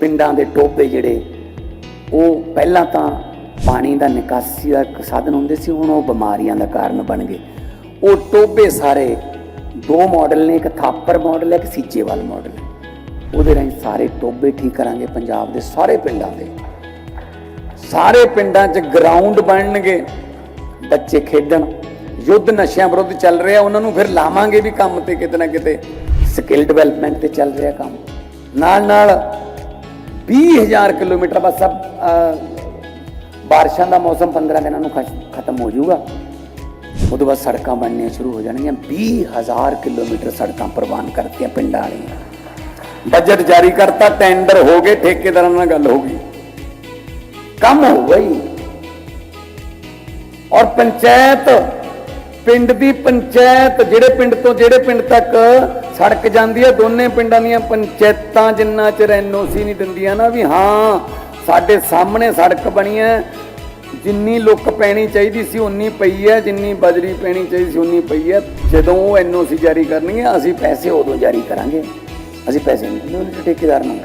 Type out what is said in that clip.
ਪਿੰਡਾਂ ਦੇ ਟੋਬੇ ਜਿਹੜੇ, ਉਹ ਪਹਿਲਾਂ ਤਾਂ ਪਾਣੀ ਦਾ ਨਿਕਾਸੀ ਦਾ ਇੱਕ ਸਾਧਨ ਹੁੰਦੇ ਸੀ, ਹੁਣ ਉਹ ਬਿਮਾਰੀਆਂ ਦਾ ਕਾਰਨ ਬਣ ਗਏ। ਉਹ ਟੋਬੇ ਸਾਰੇ ਦੋ ਮਾਡਲ ਨੇ, ਇੱਕ ਥਾਪਰ ਮਾਡਲ ਹੈ, ਇੱਕ ਸੀਚੇਵਾਲ ਮਾਡਲ ਉਹਦੇ ਰਾਹੀਂ ਸਾਰੇ ਟੋਬੇ ਠੀਕ ਕਰਾਂਗੇ ਪੰਜਾਬ ਦੇ ਸਾਰੇ ਪਿੰਡਾਂ ਦੇ। ਸਾਰੇ ਪਿੰਡਾਂ 'ਚ ਗਰਾਊਂਡ ਬਣਨਗੇ, ਬੱਚੇ ਖੇਡਣ। ਯੁੱਧ ਨਸ਼ਿਆਂ ਵਿਰੁੱਧ ਚੱਲ ਰਿਹਾ, ਉਹਨਾਂ ਨੂੰ ਫਿਰ ਲਾਵਾਂਗੇ ਵੀ ਕੰਮ ਤੇ ਕਿਤੇ ਨਾ ਕਿਤੇ। ਸਕਿੱਲ ਡਿਵੈਲਪਮੈਂਟ ਤੇ ਚੱਲ ਰਿਹਾ ਕੰਮ। ਨਾਲ ਨਾਲ 20000 ਕਿਲੋਮੀਟਰ ਬਸ ਸਭ ਬਾਰਿਸ਼ਾਂ ਦਾ ਮੌਸਮ 15 ਦਿਨਾਂ ਨੂੰ ਖਤਮ ਹੋ ਜਾਊਗਾ। ਉਦੋਂ ਬਾਅਦ ਸੜਕਾਂ ਬਣਨੀਆਂ ਸ਼ੁਰੂ ਹੋ ਜਾਣਗੀਆਂ। 20000 ਕਿਲੋਮੀਟਰ ਸੜਕਾਂ ਪ੍ਰਵਾਨ ਕਰਤੀਆਂ ਪਿੰਡਾਂ ਵਾਲੀਆਂ। ਬਜਟ ਜਾਰੀ ਕਰਤਾ ਟੈਂਡਰ ਹੋ ਗਏ, ਠੇਕੇਦਾਰਾਂ ਨਾਲ ਗੱਲ ਹੋ ਗਈ। ਕੰਮ ਹੋ ਗਈ। ਔਰ ਪੰਚਾਇਤ ਪਿੰਡ ਦੀ ਪੰਚਾਇਤ, ਜਿਹੜੇ ਪਿੰਡ ਤੋਂ ਜਿਹੜੇ ਪਿੰਡ ਤੱਕ ਸੜਕ ਜਾਂਦੀ ਹੈ ਦੋਨੇ ਪਿੰਡਾਂ ਦੀਆਂ ਪੰਚਾਇਤਾਂ ਜਿੰਨਾ ਚਿਰ ਐਨਓਸੀ ਨਹੀਂ ਦਿੰਦੀਆਂ ਨਾ ਵੀ ਹਾਂ, ਸਾਡੇ ਸਾਹਮਣੇ ਸੜਕ ਬਣੀ ਹੈ, ਜਿੰਨੀ ਲੁੱਕ ਪੈਣੀ ਚਾਹੀਦੀ ਸੀ ਉਨੀ ਪਈ ਹੈ, ਜਿੰਨੀ ਬਜਰੀ ਪੈਣੀ ਚਾਹੀਦੀ ਸੀ ਉਨੀ ਪਈ ਹੈ। ਜਦੋਂ ਉਹ ਐਨਓਸੀ ਜਾਰੀ ਕਰਨੀ ਹੈ ਅਸੀਂ ਪੈਸੇ ਉਦੋਂ ਜਾਰੀ ਕਰਾਂਗੇ। ਅਸੀਂ ਪੈਸੇ ਨਹੀਂ ਦਿੰਦੇ ਉਹਨਾਂ ਠੇਕੇਦਾਰ ਨੂੰ